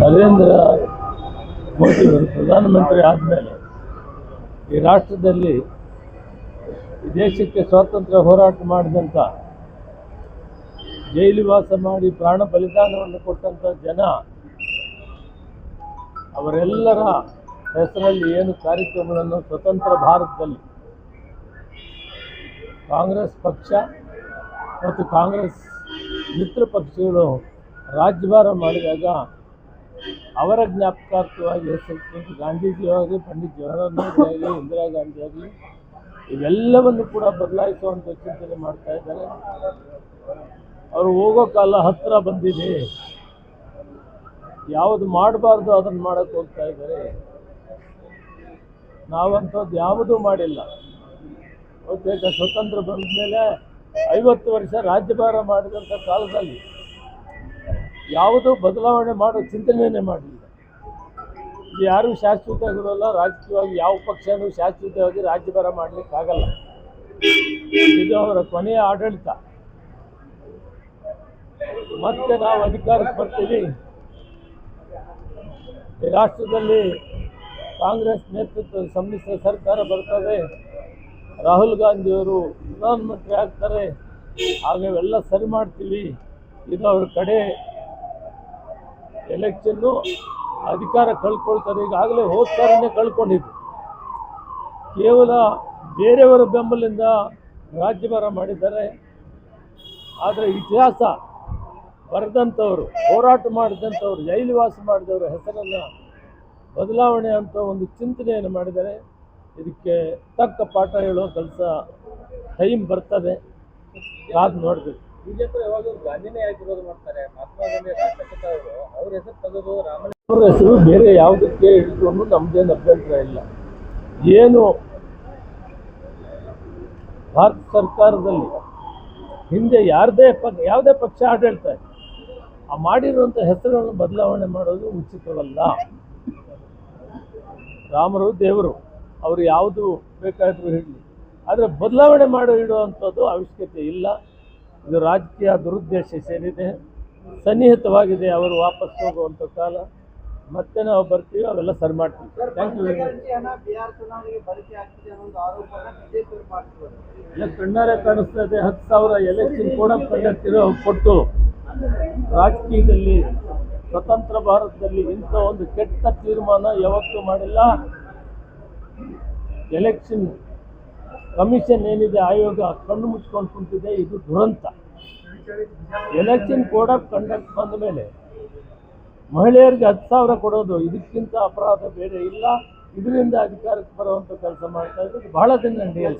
ನರೇಂದ್ರ ಮೋದಿಯವರು ಪ್ರಧಾನಮಂತ್ರಿ ಆದಮೇಲೆ ಈ ರಾಷ್ಟ್ರದಲ್ಲಿ ದೇಶಕ್ಕೆ ಸ್ವಾತಂತ್ರ್ಯ ಹೋರಾಟ ಮಾಡಿದಂಥ ಜೈಲುವಾಸ ಮಾಡಿ ಪ್ರಾಣ ಬಲಿದಾನವನ್ನು ಕೊಟ್ಟಂಥ ಜನ, ಅವರೆಲ್ಲರ ಹೆಸರಲ್ಲಿ ಏನು ಕಾರ್ಯಕ್ರಮಗಳನ್ನು ಸ್ವತಂತ್ರ ಭಾರತದಲ್ಲಿ ಕಾಂಗ್ರೆಸ್ ಪಕ್ಷ ಮತ್ತು ಕಾಂಗ್ರೆಸ್ ಮಿತ್ರ ಪಕ್ಷಗಳು ರಾಜ್ಯಭಾರ ಮಾಡಿದಾಗ ಅವರ ಜ್ಞಾಪಕಾರ್ಥವಾಗಿ ಹೆಸರು ಗಾಂಧೀಜಿ ಆಗಲಿ ಪಂಡಿತ್ ಜವಾಹರ್ಲಾಲ್ ನೆಹರು ಆಗಲಿ, ಇಂದಿರಾ ಗಾಂಧಿ ಆಗಲಿ, ಇವೆಲ್ಲವನ್ನು ಕೂಡ ಬದಲಾಯಿಸುವಂಥ ಚಿಂತನೆ ಮಾಡ್ತಾ ಇದ್ದಾರೆ. ಅವರು ಹೋಗೋ ಕಾಲ ಹತ್ತಿರ ಬಂದಿದೆ. ಯಾವುದು ಮಾಡಬಾರ್ದು ಅದನ್ನು ಮಾಡಕ್ಕೆ ಹೋಗ್ತಾ ಇದ್ದಾರೆ. ನಾವಂಥದ್ದು ಯಾವುದೂ ಮಾಡಿಲ್ಲ. ಬಹುತೇಕ ಸ್ವತಂತ್ರ ಬಂದ ಮೇಲೆ ಐವತ್ತು ವರ್ಷ ರಾಜ್ಯಭಾರ ಮಾಡಿದಂಥ ಕಾಲದಲ್ಲಿ ಯಾವುದೂ ಬದಲಾವಣೆ ಮಾಡೋ ಚಿಂತನೆಯೇ ಮಾಡಲಿಲ್ಲ ಇದು ಯಾರೂ ಶಾಶ್ವತಗಳಲ್ಲ, ರಾಜಕೀಯವಾಗಿ ಯಾವ ಪಕ್ಷನೂ ಶಾಶ್ವತವಾಗಿ ರಾಜ್ಯಭಾರ ಮಾಡಲಿಕ್ಕಾಗಲ್ಲ. ಇದು ಅವರ ಕೊನೆಯ ಆಡಳಿತ. ಮತ್ತೆ ನಾವು ಅಧಿಕಾರಕ್ಕೆ ಬರ್ತೀವಿ. ರಾಷ್ಟ್ರದಲ್ಲಿ ಕಾಂಗ್ರೆಸ್ ನೇತೃತ್ವದ ಸಮ್ಮಿಶ್ರ ಸರ್ಕಾರ ಬರ್ತದೆ. ರಾಹುಲ್ ಗಾಂಧಿಯವರು ಪ್ರಧಾನಮಂತ್ರಿ ಆಗ್ತಾರೆ. ಆಗ ಇವೆಲ್ಲ ಸರಿ ಮಾಡ್ತೀವಿ. ಇದು ಅವ್ರ ಕಡೆ ಎಲೆಕ್ಷನ್ನು ಅಧಿಕಾರ ಕಳ್ಕೊಳ್ತಾರೆ. ಈಗಾಗಲೇ ಹೋದ ಸಾರನ್ನೇ ಕಳ್ಕೊಂಡಿದ್ದು ಕೇವಲ ಬೇರೆಯವರ ಬೆಂಬಲದಿಂದ ರಾಜ್ಯಭಾರ ಮಾಡಿದ್ದಾರೆ. ಆದರೆ ಇತಿಹಾಸ ಬರೆದಂಥವರು, ಹೋರಾಟ ಮಾಡಿದಂಥವ್ರು ಜೈಲುವಾಸ ಮಾಡಿದವರ ಹೆಸರನ್ನು ಬದಲಾವಣೆ ಅಂತ ಒಂದು ಚಿಂತನೆಯನ್ನು ಮಾಡಿದರೆ ಇದಕ್ಕೆ ತಕ್ಕ ಪಾಠ ಹೇಳೋ ಕೆಲಸ ಟೈಮ್ ಬರ್ತದೆ. ಅದು ನೋಡಬೇಕು? ಗಾಂಧಿನೇ ಆಗಿರೋದು ಮಾಡ್ತಾರೆ ಮಹಾತ್ಮ ಗಾಂಧಿ ಅವರು ಹೆಸರು ತೆಗೆದು ಅವರ ಹೆಸರು ಬೇರೆ ಯಾವುದಕ್ಕೆ ಇಟ್ಕೊಂಡು ನಮ್ದೇನು ಅಭ್ಯಂತರ ಇಲ್ಲ. ಏನು? ಭಾರತ ಸರ್ಕಾರದಲ್ಲಿ ಹಿಂದೆ ಯಾರದೇ ಪಕ್ಷ ಯಾವುದೇ ಪಕ್ಷ ಆಡಳಿತ ಆ ಮಾಡಿರುವಂಥ ಹೆಸರುಗಳನ್ನು ಬದಲಾವಣೆ ಮಾಡೋದು ಉಚಿತವಲ್ಲ. ರಾಮರು, ದೇವರು, ಅವರು ಯಾವುದು ಬೇಕಾದರೂ ಹೇಳಿ ಆದರೆ ಬದಲಾವಣೆ ಮಾಡೋ ಇಡುವಂಥದ್ದು ಅವಶ್ಯಕತೆ ಇಲ್ಲ. ಇದು ರಾಜಕೀಯ ದುರುದ್ದೇಶ ಸೇರಿದೆ. ಸನ್ನಿಹಿತವಾಗಿದೆ ಅವರು ವಾಪಸ್ ಹೋಗುವಂಥ ಕಾಲ. ಮತ್ತೆ ನಾವು ಬರ್ತೀವಿ ಅವೆಲ್ಲ ಸರಿ ಮಾಡ್ತೀವಿ. ಥ್ಯಾಂಕ್ ಯು ಕಣ್ಣಾರೆ ಕಾಣಿಸ್ತಾ ಇದೆ ಹತ್ತು ಸಾವಿರ ಎಲೆಕ್ಷನ್ ಕೂಡ ಕಂಡಕ್ಟಿರೋ ಕೊಟ್ಟು ರಾಜಕೀಯದಲ್ಲಿ ಸ್ವತಂತ್ರ ಭಾರತದಲ್ಲಿ ಇಂಥ ಒಂದು ಕೆಟ್ಟ ತೀರ್ಮಾನ ಯಾವತ್ತೂ ಮಾಡಿಲ್ಲ. ಎಲೆಕ್ಷನ್ ಕಮಿಷನ್ ಏನಿದೆ, ಆಯೋಗ ಕಣ್ಣು ಮುಚ್ಕೊಂಡು ಕುಂತಿದೆ ಇದು ದುರಂತ. ಎಲೆಕ್ಷನ್ ಕೋಡ್ ಆಫ್ ಕಂಡಕ್ಟ್ ಬಂದ ಮೇಲೆ ಮಹಿಳೆಯರಿಗೆ ಹತ್ತು ಸಾವಿರ ಕೊಡೋದು, ಇದಕ್ಕಿಂತ ಅಪರಾಧ ಬೇರೆ ಇಲ್ಲ. ಇದರಿಂದ ಅಧಿಕಾರಕ್ಕೆ ಬರುವಂಥ ಕೆಲಸ ಮಾಡ್ತಾ ಇದ್ದು ಬಹಳ ದಿನ ನಡೆಯಲ್ಲ.